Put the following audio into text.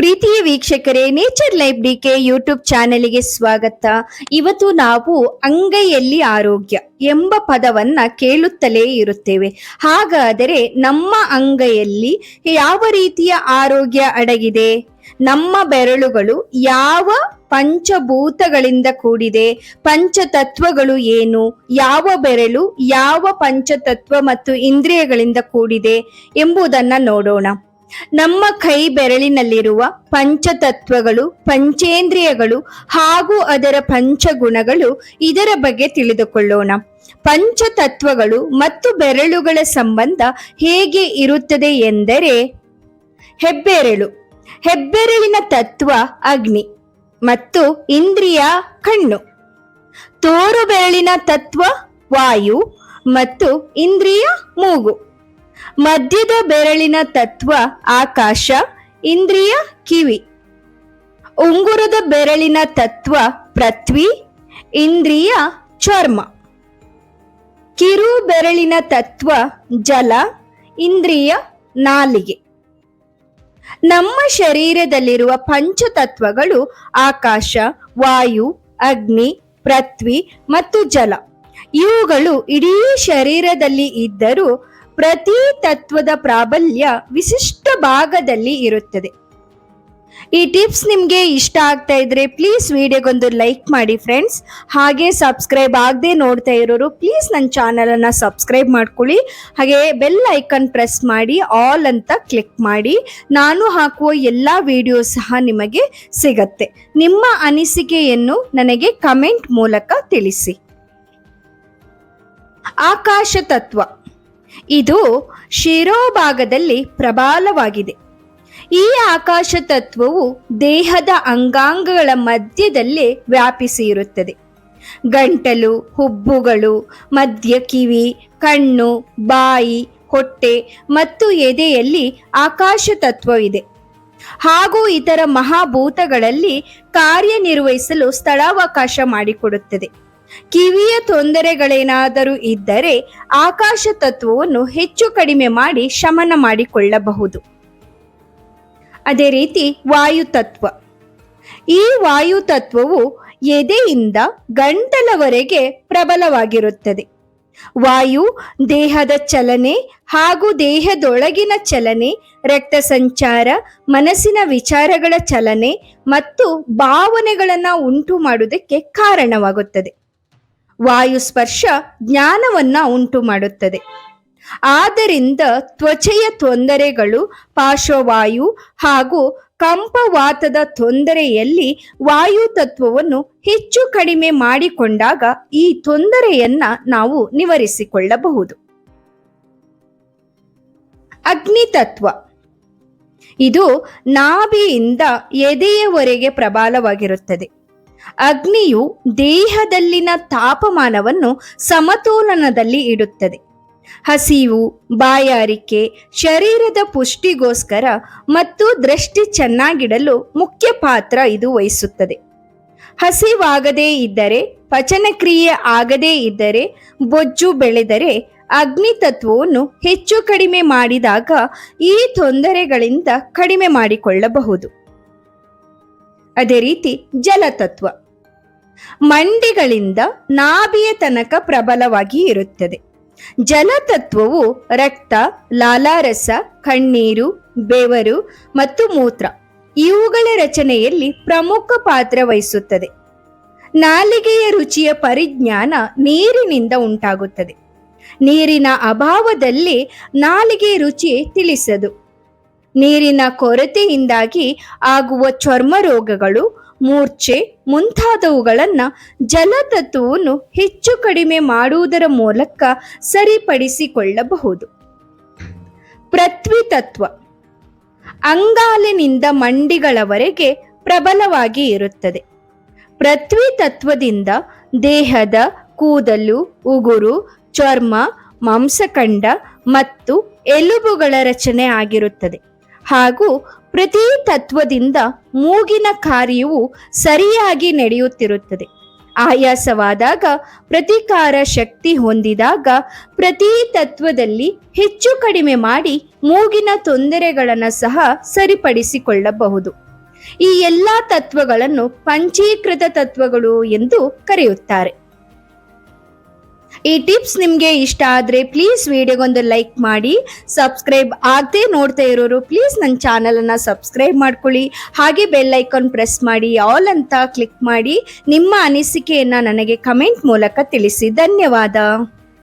ಪ್ರೀತಿಯ ವೀಕ್ಷಕರೇ nature life D K YouTube ಚಾನೆಲ್ಗೆ ಸ್ವಾಗತ. ಇವತ್ತು ನಾವು ಅಂಗೈಯಲ್ಲಿ ಆರೋಗ್ಯ ಎಂಬ ಪದವನ್ನ ಕೇಳುತ್ತಲೇ ಇರುತ್ತೇವೆ. ಹಾಗಾದರೆ ನಮ್ಮ ಅಂಗೈಯಲ್ಲಿ ಯಾವ ರೀತಿಯ ಆರೋಗ್ಯ ಅಡಗಿದೆ? ನಮ್ಮ ಬೆರಳುಗಳು ಯಾವ ಪಂಚಭೂತಗಳಿಂದ ಕೂಡಿದೆ? ಪಂಚತತ್ವಗಳು ಏನು? ಯಾವ ಬೆರಳು ಯಾವ ಪಂಚತತ್ವ ಮತ್ತು ಇಂದ್ರಿಯಗಳಿಂದ ಕೂಡಿದೆ ಎಂಬುದನ್ನ ನೋಡೋಣ. ನಮ್ಮ ಕೈ ಬೆರಳಿನಲ್ಲಿರುವ ಪಂಚತತ್ವಗಳು, ಪಂಚೇಂದ್ರಿಯಗಳು ಹಾಗೂ ಅದರ ಪಂಚಗುಣಗಳು ಇದರ ಬಗ್ಗೆ ತಿಳಿದುಕೊಳ್ಳೋಣ. ಪಂಚತತ್ವಗಳು ಮತ್ತು ಬೆರಳುಗಳ ಸಂಬಂಧ ಹೇಗೆ ಇರುತ್ತದೆ ಎಂದರೆ, ಹೆಬ್ಬೆರಳು, ಹೆಬ್ಬೆರಳಿನ ತತ್ವ ಅಗ್ನಿ ಮತ್ತು ಇಂದ್ರಿಯ ಕಣ್ಣು. ತೋರು ಬೆರಳಿನ ತತ್ವ ವಾಯು ಮತ್ತು ಇಂದ್ರಿಯ ಮೂಗು. ಮಧ್ಯದ ಬೆರಳಿನ ತತ್ವ ಆಕಾಶ, ಇಂದ್ರಿಯ, ಕಿವಿ. ಉಂಗುರದ ಬೆರಳಿನ ತತ್ವ ಪೃಥ್ವಿ, ಇಂದ್ರಿಯ ಚರ್ಮ. ಕಿರು ಬೆರಳಿನ ತತ್ವ ಜಲ, ಇಂದ್ರಿಯ ನಾಲಿಗೆ. ನಮ್ಮ ಶರೀರದಲ್ಲಿರುವ ಪಂಚತತ್ವಗಳು ಆಕಾಶ, ವಾಯು, ಅಗ್ನಿ, ಪೃಥ್ವಿ ಮತ್ತು ಜಲ. ಇವುಗಳು ಇಡೀ ಶರೀರದಲ್ಲಿ ಇದ್ದರೂ ಪ್ರತಿ ತತ್ವದ ಪ್ರಾಬಲ್ಯ ವಿಶಿಷ್ಟ ಭಾಗದಲ್ಲಿ ಇರುತ್ತದೆ. ಈ ಟಿಪ್ಸ್ ನಿಮಗೆ ಇಷ್ಟ ಆಗ್ತಾ ಇದ್ರೆ ಪ್ಲೀಸ್ ವಿಡಿಯೋಗೊಂದು ಲೈಕ್ ಮಾಡಿ ಫ್ರೆಂಡ್ಸ್ ಹಾಗೆ ಸಬ್ಸ್ಕ್ರೈಬ್ ಆಗದೆ ನೋಡ್ತಾ ಇರೋರು ಪ್ಲೀಸ್ ನನ್ನ ಚಾನಲನ್ನು ಸಬ್ಸ್ಕ್ರೈಬ್ ಮಾಡ್ಕೊಳ್ಳಿ. ಹಾಗೆ ಬೆಲ್ ಐಕನ್ ಪ್ರೆಸ್ ಮಾಡಿ ಆಲ್ ಅಂತ ಕ್ಲಿಕ್ ಮಾಡಿ. ನಾನು ಹಾಕುವ ಎಲ್ಲ ವಿಡಿಯೋ ಸಹ ನಿಮಗೆ ಸಿಗತ್ತೆ. ನಿಮ್ಮ ಅನಿಸಿಕೆಯನ್ನು ನನಗೆ ಕಮೆಂಟ್ ಮೂಲಕ ತಿಳಿಸಿ. ಆಕಾಶ ತತ್ವ. ಇದು ಶಿರೋಭಾಗದಲ್ಲಿ ಪ್ರಬಲವಾಗಿದೆ. ಈ ಆಕಾಶ ತತ್ವವು ದೇಹದ ಅಂಗಾಂಗಗಳ ಮಧ್ಯದಲ್ಲಿ ವ್ಯಾಪಿಸಿ ಇರುತ್ತದೆ ಗಂಟಲು, ಹುಬ್ಬುಗಳು, ಮಧ್ಯ ಕಿವಿ, ಕಣ್ಣು, ಬಾಯಿ, ಹೊಟ್ಟೆ ಮತ್ತು ಎದೆಯಲ್ಲಿ ಆಕಾಶ ತತ್ವವಿದೆ ಹಾಗೂ ಇತರ ಮಹಾಭೂತಗಳಲ್ಲಿ ಕಾರ್ಯನಿರ್ವಹಿಸಲು ಸ್ಥಳಾವಕಾಶ ಮಾಡಿಕೊಡುತ್ತದೆ. ಕಿವಿಯ ತೊಂದರೆಗಳೇನಾದರೂ ಇದ್ದರೆ ಆಕಾಶ ತತ್ವವನ್ನು ಹೆಚ್ಚು ಕಡಿಮೆ ಮಾಡಿ ಶಮನ ಮಾಡಿಕೊಳ್ಳಬಹುದು. ಅದೇ ರೀತಿ ವಾಯು ತತ್ವ ಈ ವಾಯು ತತ್ವವು ಎದೆಯಿಂದ ಗಂಟಲವರೆಗೆ ಪ್ರಬಲವಾಗಿರುತ್ತದೆ. ವಾಯು ದೇಹದ ಚಲನೆ ಹಾಗೂ ದೇಹದೊಳಗಿನ ಚಲನೆ, ರಕ್ತ ಸಂಚಾರ, ಮನಸ್ಸಿನ ವಿಚಾರಗಳ ಚಲನೆ ಮತ್ತು ಭಾವನೆಗಳನ್ನು ಉಂಟು ಮಾಡುವುದಕ್ಕೆ ಕಾರಣವಾಗುತ್ತದೆ. ವಾಯು ಸ್ಪರ್ಶ ಜ್ಞಾನವನ್ನ ಉಂಟು ಮಾಡುತ್ತದೆ ಆದ್ದರಿಂದ ತ್ವಚೆಯ ತೊಂದರೆಗಳು, ಪಾರ್ಶ್ವವಾಯು ಹಾಗೂ ಕಂಪವಾತದ ತೊಂದರೆಯಲ್ಲಿ ವಾಯು ತತ್ವವನ್ನು ಹೆಚ್ಚು ಕಡಿಮೆ ಮಾಡಿಕೊಂಡಾಗ ಈ ತೊಂದರೆಯನ್ನ ನಾವು ನಿವಾರಿಸಿಕೊಳ್ಳಬಹುದು. ಅಗ್ನಿ ತತ್ವ ಇದು ನಾಭಿಯಿಂದ ಎದೆಯವರೆಗೆ ಪ್ರಬಲವಾಗಿರುತ್ತದೆ. ಅಗ್ನಿಯು ದೇಹದಲ್ಲಿನ ತಾಪಮಾನವನ್ನು ಸಮತೋಲನದಲ್ಲಿ ಇಡುತ್ತದೆ. ಹಸಿವು, ಬಾಯಾರಿಕೆ, ಶರೀರದ ಪುಷ್ಟಿಗೋಸ್ಕರ ಮತ್ತು ದೃಷ್ಟಿ ಚೆನ್ನಾಗಿಡಲು ಮುಖ್ಯ ಪಾತ್ರ ಇದು ವಹಿಸುತ್ತದೆ. ಹಸಿವಾಗದೇ ಇದ್ದರೆ, ಪಚನಕ್ರಿಯೆ ಆಗದೇ ಇದ್ದರೆ, ಬೊಜ್ಜು ಬೆಳೆದರೆ ಅಗ್ನಿ ತತ್ವವನ್ನು ಹೆಚ್ಚು ಕಡಿಮೆ ಮಾಡಿದಾಗ ಈ ತೊಂದರೆಗಳಿಂದ ಕಡಿಮೆ ಮಾಡಿಕೊಳ್ಳಬಹುದು. ಅದೇ ರೀತಿ ಜಲತತ್ವ. ಮಂಡಿಗಳಿಂದ ನಾಭಿಯ ತನಕ ಪ್ರಬಲವಾಗಿ ಇರುತ್ತದೆ. ಜಲತತ್ವವು ರಕ್ತ, ಲಾಲಾರಸ, ಕಣ್ಣೀರು, ಬೆವರು ಮತ್ತು ಮೂತ್ರ. ಇವುಗಳ ರಚನೆಯಲ್ಲಿ ಪ್ರಮುಖ ಪಾತ್ರ ವಹಿಸುತ್ತದೆ. ನಾಲಿಗೆಯ ರುಚಿಯ ಪರಿಜ್ಞಾನ ನೀರಿನಿಂದ ಉಂಟಾಗುತ್ತದೆ. ನೀರಿನ ಅಭಾವದಲ್ಲಿ ನಾಲಿಗೆ ರುಚಿ ತಿಳಿಸದು. ನೀರಿನ ಕೊರತೆಯಿಂದಾಗಿ ಆಗುವ ಚರ್ಮ ರೋಗಗಳು, ಮೂರ್ಛೆ ಮುಂತಾದವುಗಳನ್ನು ಜಲತತ್ವವನ್ನು ಹೆಚ್ಚು ಕಡಿಮೆ ಮಾಡುವುದರ ಮೂಲಕ ಸರಿಪಡಿಸಿಕೊಳ್ಳಬಹುದು. ಪೃಥ್ವಿ ತತ್ವ ಅಂಗಾಲಿನಿಂದ ಮಂಡಿಗಳವರೆಗೆ ಪ್ರಬಲವಾಗಿ ಇರುತ್ತದೆ. ಪೃಥ್ವಿ ತತ್ವದಿಂದ ದೇಹದ ಕೂದಲು, ಉಗುರು, ಚರ್ಮ, ಮಾಂಸಖಂಡ ಮತ್ತು ಎಲುಬುಗಳ ರಚನೆ ಆಗಿರುತ್ತದೆ. ಹಾಗೂ ಪ್ರತಿ ತತ್ವದಿಂದ ಮೂಗಿನ ಕಾರ್ಯವು ಸರಿಯಾಗಿ ನಡೆಯುತ್ತಿರುತ್ತದೆ. ಆಯಾಸವಾದಾಗ ಪ್ರತಿಕಾರ ಶಕ್ತಿ ಹೊಂದಿದಾಗ ಪ್ರತಿ ತತ್ವದಲ್ಲಿ ಹೆಚ್ಚು ಕಡಿಮೆ ಮಾಡಿ ಮೂಗಿನ ತೊಂದರೆಗಳನ್ನು ಸಹ ಸರಿಪಡಿಸಿಕೊಳ್ಳಬಹುದು. ಈ ಎಲ್ಲ ತತ್ವಗಳನ್ನು ಪಂಚೀಕೃತ ತತ್ವಗಳು ಎಂದು ಕರೆಯುತ್ತಾರೆ. ಈ ಟಿಪ್ಸ್ ನಿಮಗೆ ಇಷ್ಟ ಆದರೆ ಪ್ಲೀಸ್ ವಿಡಿಯೋಗೊಂದು ಲೈಕ್ ಮಾಡಿ ಸಬ್ಸ್ಕ್ರೈಬ್ ಆಗದೆ ನೋಡ್ತಾ ಇರೋರು ಪ್ಲೀಸ್ ನನ್ನ ಚಾನಲ್ ಅನ್ನ ಸಬ್ಸ್ಕ್ರೈಬ್ ಮಾಡ್ಕೊಳ್ಳಿ. ಹಾಗೆ ಬೆಲ್ ಐಕಾನ್ ಪ್ರೆಸ್ ಮಾಡಿ ಆಲ್ ಅಂತ ಕ್ಲಿಕ್ ಮಾಡಿ, ನಿಮ್ಮ ಅನಿಸಿಕೆಯನ್ನು ನನಗೆ ಕಮೆಂಟ್ ಮೂಲಕ ತಿಳಿಸಿ. ಧನ್ಯವಾದ.